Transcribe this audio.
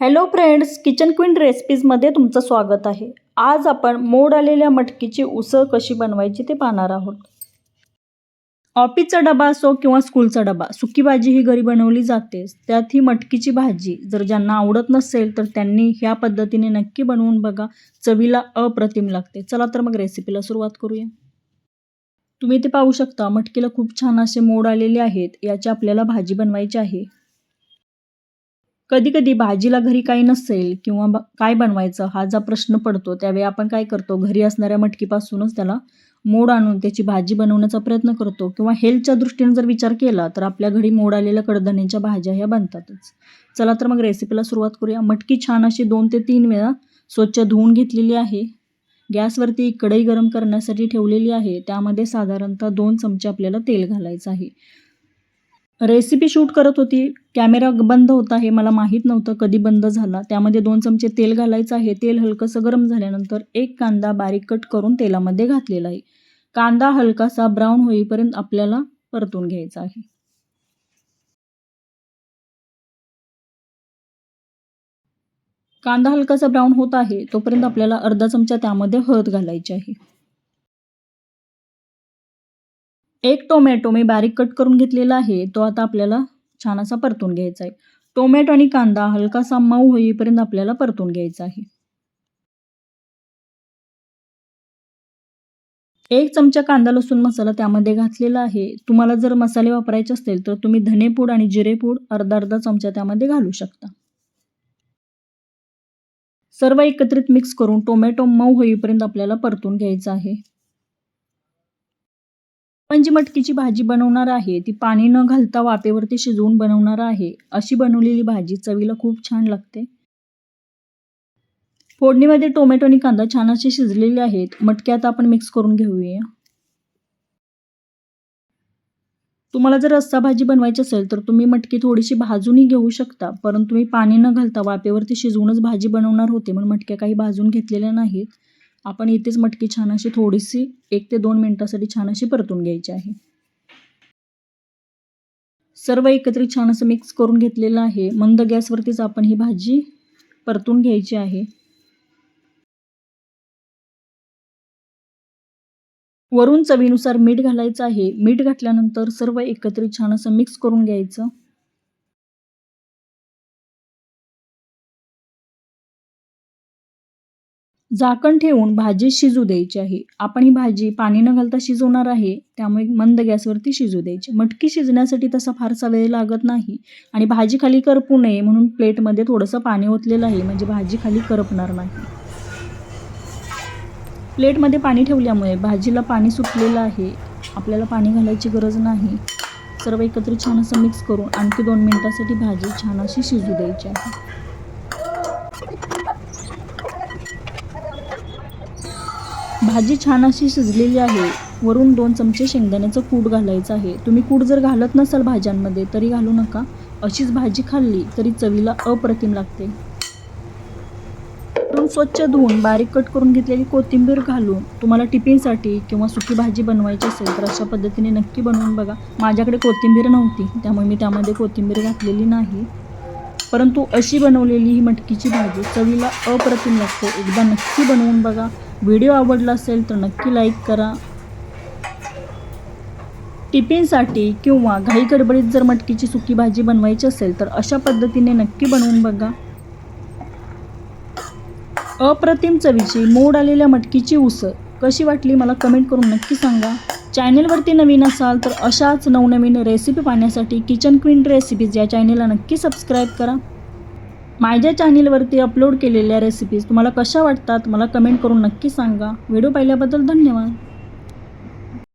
Hello friends kitchen queen रेसिपीजमध्ये तुमचं स्वागत आहे. आज आपण मोड आलेल्या मटकीची उसळ कशी बनवायची ते पाहणार आहोत. ऑफिसचा डबा असो किंवा स्कूलचा डबा सुकी भाजी ही घरी बनवली जातेच त्यात ही मटकीची भाजी जर ज्यांना आवडत नसेल तर त्यांनी ह्या पद्धतीने नक्की बनवून बघा. चवीला अप्रतिम लागते. चला तर मग रेसिपीला सुरुवात करूया. तुम्ही ते पाहू शकता मटकीला खूप छान असे मोड आलेले आहेत. याची आपल्याला भाजी बनवायची आहे. कधी कधी भाजीला घरी काही नसेल किंवा ब- काय बनवायचं हा जा प्रश्न पडतो. त्यावेळी आपण काय करतो? घरी असणाऱ्या मटकीपासूनच त्याला मोड आणून त्याची भाजी बनवण्याचा प्रयत्न करतो. किंवा हेल्थच्या दृष्टीने जर विचार केला तर आपल्या घरी मोड आलेल्या कडधान्यांच्या भाज्या ह्या बनतातच. चला तर मग रेसिपीला सुरुवात करूया. मटकी छान अशी दोन ते तीन वेळा स्वच्छ धुवून घेतलेली आहे. गॅसवरती कढई गरम करण्यासाठी ठेवलेली आहे. त्यामध्ये साधारणतः दोन चमचे आपल्याला तेल घालायचं आहे. रेसिपी शूट करत होती. कॅमेरा बंद होता हे मला माहीत नव्हतं. कधी बंद झाला? त्यामध्ये दोन चमचे तेल घालायचं आहे. तेल हलकंसं गरम झाल्यानंतर एक कांदा बारीक कट करून तेलामध्ये घातलेला आहे. कांदा हलकासा ब्राऊन होईपर्यंत आपल्याला परतून घ्यायचा आहे. कांदा हलकासा ब्राऊन होत आहे तोपर्यंत आपल्याला अर्धा चमचा त्यामध्ये हळद घालायची आहे. एक टोमॅटो मी बारीक कट करून घेतलेला आहे तो आता आपल्याला छान असा परतून घ्यायचा आहे. टोमॅटो आणि कांदा हलकासा मऊ होईपर्यंत आपल्याला परतून घ्यायचा आहे. एक चमचा कांदा लसूण मसाला त्यामध्ये घातलेला आहे. तुम्हाला जर मसाले वापरायचे असतील तर तुम्ही धनेपूड आणि जिरेपूड अर्धा अर्धा चमचा त्यामध्ये घालू शकता. सर्व एकत्रित मिक्स करून टोमॅटो मऊ होईपर्यंत आपल्याला परतून घ्यायचा आहे. आपण जी मटकीची भाजी बनवणार आहे. ती पाणी न घालता वाफेवरती शिजवून बनवणार आहे. अशी बनवलेली भाजी चवीला खूप छान लागते. फोडणीमध्ये टोमॅटो आणि कांदा छान असे शिजलेले आहेत. मटके आता आपण मिक्स करून घेऊया. तुम्हाला जर रस्सा भाजी बनवायची असेल तर तुम्ही मटकी थोडीशी भाजूनही घेऊ शकता. परंतु तुम्ही पाणी न घालता वाफेवरती शिजवूनच भाजी बनवणार होते. म्हणून मटक्या काही भाजून घेतलेल्या नाहीत. आपण इथेच मटकी छान अशी थोडीशी एक ते दोन मिनिटासाठी छान अशी परतून घ्यायची आहे. सर्व एकत्रित छान असं मिक्स करून घेतलेलं आहे. मंद गॅसवरतीच आपण ही भाजी परतून घ्यायची आहे. वरून चवीनुसार मीठ घालायचं आहे. मीठ घातल्यानंतर सर्व एकत्रित छान असं मिक्स करून घ्यायचं. झाकण ठेवून भाजी शिजू द्यायची आहे. आपण ही भाजी पाणी न घालता शिजवणार आहे त्यामुळे मंद गॅसवरती शिजू द्यायची. मटकी शिजण्यासाठी तसा फारसा वेळ लागत नाही आणि भाजी खाली करपू नये म्हणून प्लेटमध्ये थोडंसं पाणी ओतलेलं आहे म्हणजे भाजी खाली करपणार नाही. प्लेटमध्ये पाणी ठेवल्यामुळे भाजीला पाणी सुटलेलं आहे. आपल्याला पाणी घालायची गरज नाही. सर्व एकत्र छान असं मिक्स करून आणखी दोन मिनटासाठी भाजी छान अशी शिजू द्यायची आहे. भाजी छान अशी शिजलेली आहे. वरून दोन चमचे शेंगदाण्याचं कूट घालायचं आहे. तुम्ही कूट जर घालत नसाल भाज्यांमध्ये तरी घालू नका. अशीच भाजी खाल्ली तरी चवीला अप्रतिम लागते. स्वच्छ धुवून बारीक कट करून घेतलेली कोथिंबीर घालून तुम्हाला टिफिनसाठी किंवा सुकी भाजी बनवायची असेल तर अशा पद्धतीने नक्की बनवून बघा. माझ्याकडे कोथिंबीर नव्हती त्यामुळे मी त्यामध्ये कोथिंबीर घातलेली नाही. परंतु अशी बनवलेली ही मटकीची भाजी चवीला अप्रतिम लागते. एकदा नक्की बनवून बघा. व्हिडिओ आवडला असेल तर नक्की लाईक करा. टिफिनसाठी किंवा घाई गडबडीत जर मटकीची सुकी भाजी बनवायची असेल तर अशा पद्धतीने नक्की बनवून बघा. अप्रतिम चवीची मोड आलेल्या मटकीची उसळ. कशी वाटली मला कमेंट करून नक्की सांगा. चॅनेलवरती नवीन असाल तर अशाच नवनवीन रेसिपी पाहण्यासाठी किचन क्वीन रेसिपीज या चॅनेलला नक्की सबस्क्राईब करा. माझ्या चॅनेलवरती अपलोड केलेल्या रेसिपीज तुम्हाला कशा वाटतात मला कमेंट करून नक्की सांगा. व्हिडिओ पाहिल्याबद्दल धन्यवाद.